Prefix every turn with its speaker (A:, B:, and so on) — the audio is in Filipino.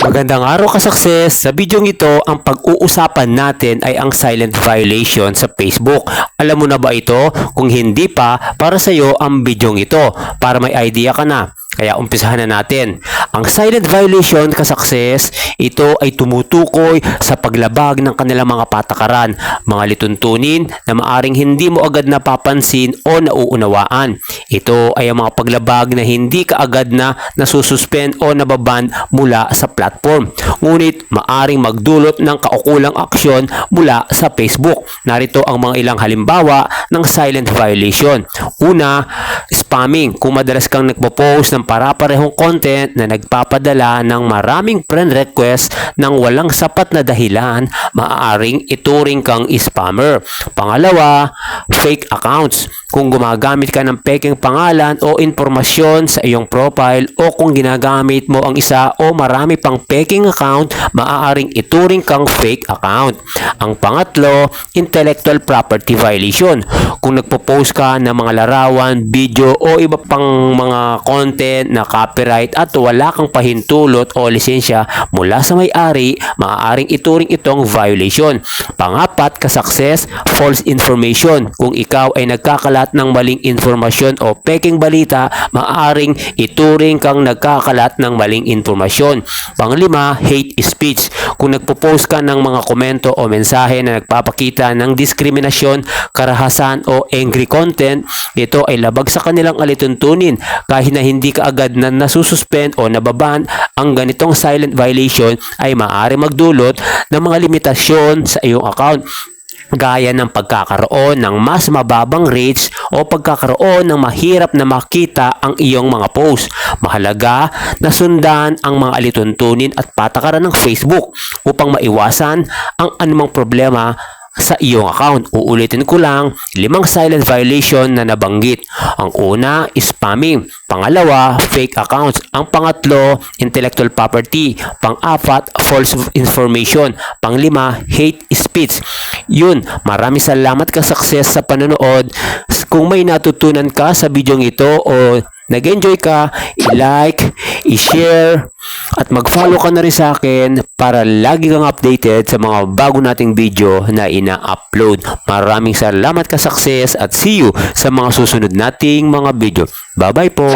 A: Magandang araw ka success. Sa bidyong ito, ang pag-uusapan natin ay ang silent violation sa Facebook. Alam mo na ba ito? Kung hindi pa, para sa iyo ang bidyong ito para may idea ka na. Kaya umpisahan na natin. Ang silent violation ka-success, ito ay tumutukoy sa paglabag ng kanilang mga patakaran, mga lituntunin na maaring hindi mo agad napapansin o nauunawaan. Ito ay ang mga paglabag na hindi ka agad na nasususpend o nababan mula sa platform. Ngunit maaring magdulot ng kaukulang aksyon mula sa Facebook. Narito ang mga ilang halimbawa ng silent violation. Una, spamming. Kung madalas kang nagpo-post ng para-parehong content na nagpapadala ng maraming friend request ng walang sapat na dahilan, maaaring ituring kang spammer. Pangalawa, fake accounts. Kung gumagamit ka ng peking pangalan o informasyon sa iyong profile o kung ginagamit mo ang isa o marami pang peking account, maaaring ituring kang fake account. Ang pangatlo, intellectual property violation. Kung nagpo-post ka ng mga larawan, video o iba pang mga content na copyright at wala kang pahintulot o lisensya mula sa may-ari, maaaring ituring itong violation. Pangapat, ka-success, false information. Kung ikaw ay nagkakalat ng maling informasyon o peking balita, maaaring ituring kang nagkakalat ng maling informasyon. Panglima, hate speech. Kung nagpo-post ka ng mga komento o mensahe na nagpapakita ng diskriminasyon, karahasan o angry content, ito ay labag sa kanilang alituntunin kahit na hindi ka agad na nasususpend o nababan, ang ganitong silent violation ay maaari magdulot ng mga limitasyon sa iyong account gaya ng pagkakaroon ng mas mababang rates o pagkakaroon ng mahirap na makita ang iyong mga post. Mahalaga na sundan ang mga alituntunin at patakaran ng Facebook upang maiwasan ang anumang problema sa iyong account. Uulitin ko lang, limang silent violation na nabanggit. Ang una, spamming. Pangalawa, fake accounts. Ang pangatlo, intellectual property. Pang-apat, false information. Panglima, hate speech. Yun, maraming salamat ka success sa panonood. Kung may natutunan ka sa bidyong ito o nag-enjoy ka, i-like, i-share, at mag-follow ka na rin sa akin para lagi kang updated sa mga bago nating video na ina-upload. Maraming salamat ka success at see you sa mga susunod nating mga video. Bye-bye po!